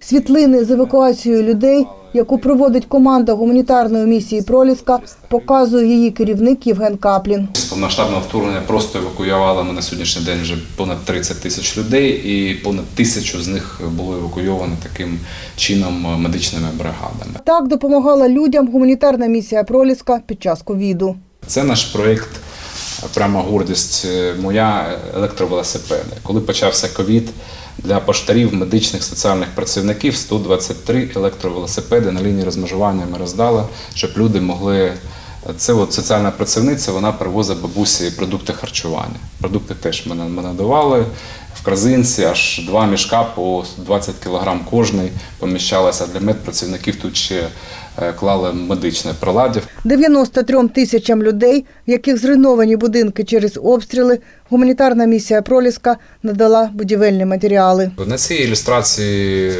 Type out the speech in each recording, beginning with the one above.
Світлини з евакуацією людей, яку проводить команда гуманітарної місії Проліска, показує її керівник Євген Каплін. З повномасштабного вторгнення просто евакуювали ми на сьогоднішній день вже понад 30 тисяч людей, і понад тисячу з них було евакуйовано таким чином медичними бригадами. Так допомагала людям гуманітарна місія Проліска під час ковіду. Це наш проєкт, прямо гордість е, моя електровелосипеди. Коли почався ковід, для поштарів, медичних, соціальних працівників 123 електровелосипеди на лінії розмежування ми роздали, щоб люди могли. Це от соціальна працівниця, вона привозить бабусі продукти харчування. Продукти теж мене надавали в корзинці, аж два мішка по 20 кг кожний поміщалося для медпрацівників. Тут ще е, клали медичне приладдя. 93 тисячам людей, в яких зруйновані будинки через обстріли, гуманітарна місія Проліска надала будівельні матеріали. На цій ілюстрації е,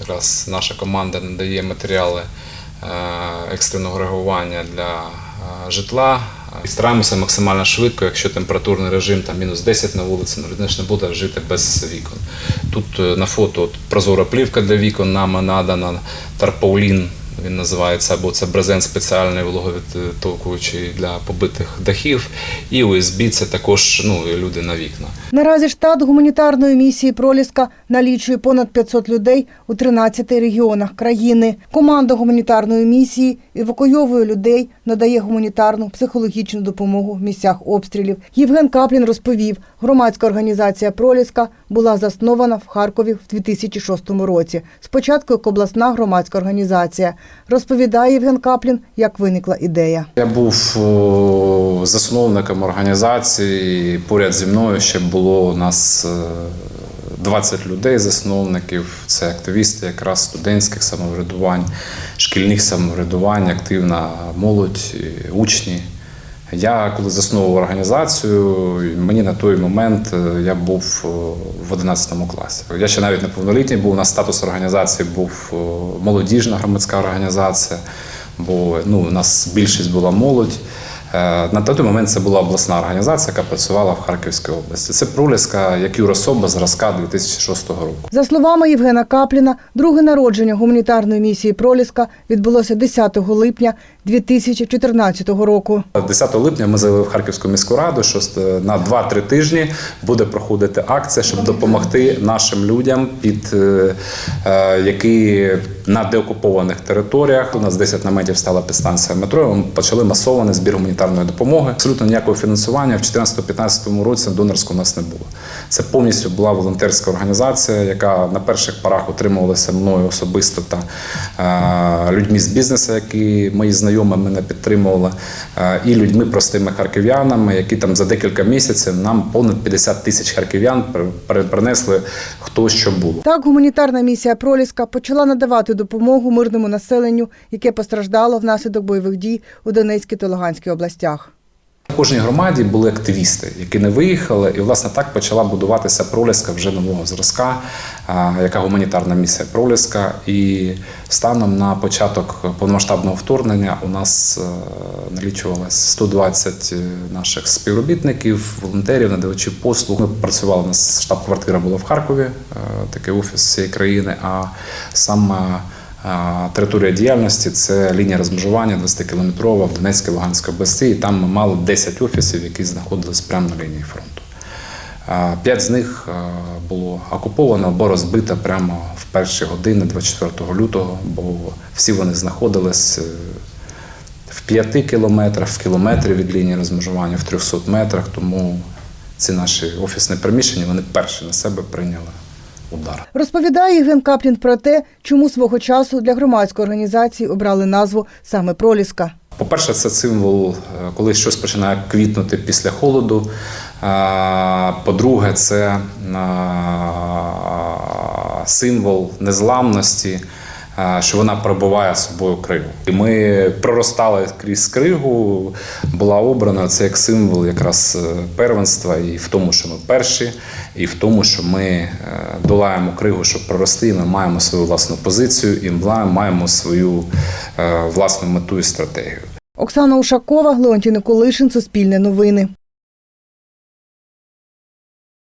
якраз наша команда надає матеріали е, екстреного реагування для житла. І Стараємося максимально швидко, якщо температурний режим там мінус 10 на вулиці, ну, людина ж не буде жити без вікон. Тут е, на фото от, прозора плівка для вікон нам надана, тарпаулін він називається, або це брезент спеціальний вологовідтокуючий для побитих дахів. І ОСБ це також ну, люди на вікна. Наразі штат гуманітарної місії Проліска налічує понад 500 людей у 13 регіонах країни. Команда гуманітарної місії евакуйовує людей, надає гуманітарну психологічну допомогу в місцях обстрілів. Євген Каплін розповів, громадська організація Проліска була заснована в Харкові в 2006 році. Спочатку як обласна громадська організація. Розповідає Євген Каплін, як виникла ідея. Я був засновником організації. Поряд зі мною ще було у нас е, 20 людей, засновників. Це активісти якраз студентських самоврядувань, шкільних самоврядувань, активна молодь, учні. Я коли засновував організацію, мені на той момент е, я був е, в 11 класі. Я ще навіть неповнолітній був. У нас статус організації був е, молодіжна громадська організація, бо ну, у нас більшість була молодь. Е, На той момент це була обласна організація, яка працювала в Харківській області. Це Проліска як юрособа зразка 2006 року. За словами Євгена Капліна, друге народження гуманітарної місії Проліска відбулося 10 липня 2014 року. 10 липня ми заявили в Харківську міську раду, що на 2-3 тижні буде проходити акція, щоб допомогти нашим людям, під е, е, які на деокупованих територіях. У нас 10 наметів стала підстанція метро. Ми почали масований збір гуманітарної допомоги. Абсолютно ніякого фінансування в 2014-2015 році донорського у нас не було. Це повністю була волонтерська організація, яка на перших порах утримувалася мною особисто та е, людьми з бізнесу, які мої знайомі мене підтримували, е, і людьми простими харків'янами, які там за декілька місяців нам понад 50 тисяч харків'ян при- при- принесли хто що було. Так, гуманітарна місія Проліска почала надавати допомогу мирному населенню, яке постраждало внаслідок бойових дій у Донецькій та Луганській областях. В кожній громаді були активісти, які не виїхали, і власне так почала будуватися проліска вже нового зразка, яка гуманітарна місія проліска. І станом на початок повномасштабного вторгнення у нас е, налічувалось 120 наших співробітників, волонтерів, надавачів послуг. Ми працювали у нас штаб-квартира була в Харкові, е, такий офіс всієї країни. А саме Територія діяльності це лінія розмежування 20-кілометрова в Донецькій Луганській області. І там ми мали 10 офісів, які знаходились прямо на лінії фронту. П'ять з них було окуповано або розбито прямо в перші години 24 лютого, бо всі вони знаходились е, в 5 кілометрах, в кілометрі від лінії розмежування, в 300 метрах. Тому ці наші офісні приміщення вони перші на себе прийняли удар. Розповідає Євген Каплін про те, чому свого часу для громадської організації обрали назву саме Проліска. По-перше, це символ, е, коли щось починає квітнути після холоду. Е, По-друге, це е, символ незламності, що вона пробиває собою кригу. І ми проростали крізь кригу, була обрана це як символ якраз е, первенства, і в тому, що ми перші, і в тому, що ми е, долаємо кригу, щоб прорости. Ми маємо свою власну позицію і маємо свою е, власну мету і стратегію. Оксана Ушакова, Леонтій Николишин, Суспільне новини.